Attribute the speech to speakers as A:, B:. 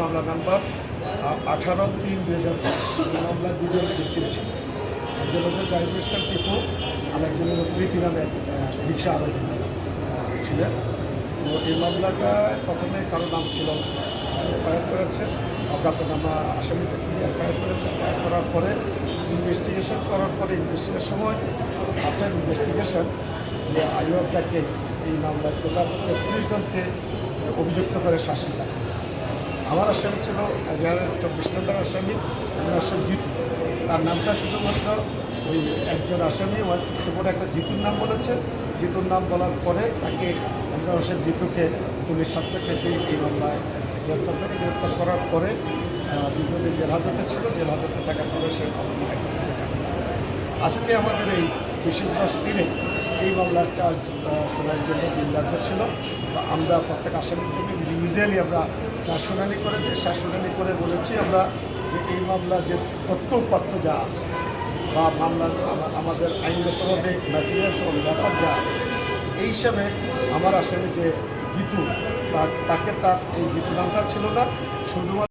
A: মামলা নাম্বার আঠারো তিন দুই হাজার এই মামলার দুজন ভিক্টিম ছিল। একজন হচ্ছে জাহিদুল ইসলাম টিপু, আর একজন প্রীতি নামে রিক্সা আরোহী ছিলেন। তো এই মামলাটা প্রথমে কারও নাম ছিল এফআইআর করেছে, অজ্ঞাতনামা আসামিকে তিনি এফআইআর করেছে। এফআইআর করার পরে ইনভেস্টিগেশন করার পরে ইনভেস্টিগেশন সময় আফটার ইনভেস্টিগেশন যে আই অফ দ্য কেস এই মামলায় টোটাল তেত্রিশ জনকে অভিযুক্ত করে শাসন দেয় আমার আসামি ছিল এজাহারের চব্বিশ নম্বর আসামি আসামি জিতু। তার নামটা শুধুমাত্র ওই একজন আসামি, ওয়ান সিক্সটি ফোর একটা জিতুর নাম বলেছে। জিতুর নাম বলার পরে তাকে আমরা হোসেন জিতুকে পুলিশ সাসপেক্টেডলি এই মামলায় গ্রেপ্তার করে, গ্রেপ্তার করার পরে দীর্ঘদিন জেল হাজতে ছিল, জেল হাজতে থাকার পরে সে আজকে আমাদের এই বিশেষ দশ দিনে এই মামলার চার্জ শোনার জন্য দিন ছিল। আমরা প্রত্যেক আসামির জন্য ইন্ডিভিজুয়ালি আমরা চার শুনানি করেছে চার শুনানি করে বলেছি আমরা যে এই মামলা যে তথ্য যা আছে বা মামলার আমাদের আইনগতভাবে ম্যাটেরিয়ালস ব্যাপার যা আছে, এই হিসাবে আমার আসলে যে জিতু তাকে তার এই জিতু নামটা ছিল না, শুধুমাত্র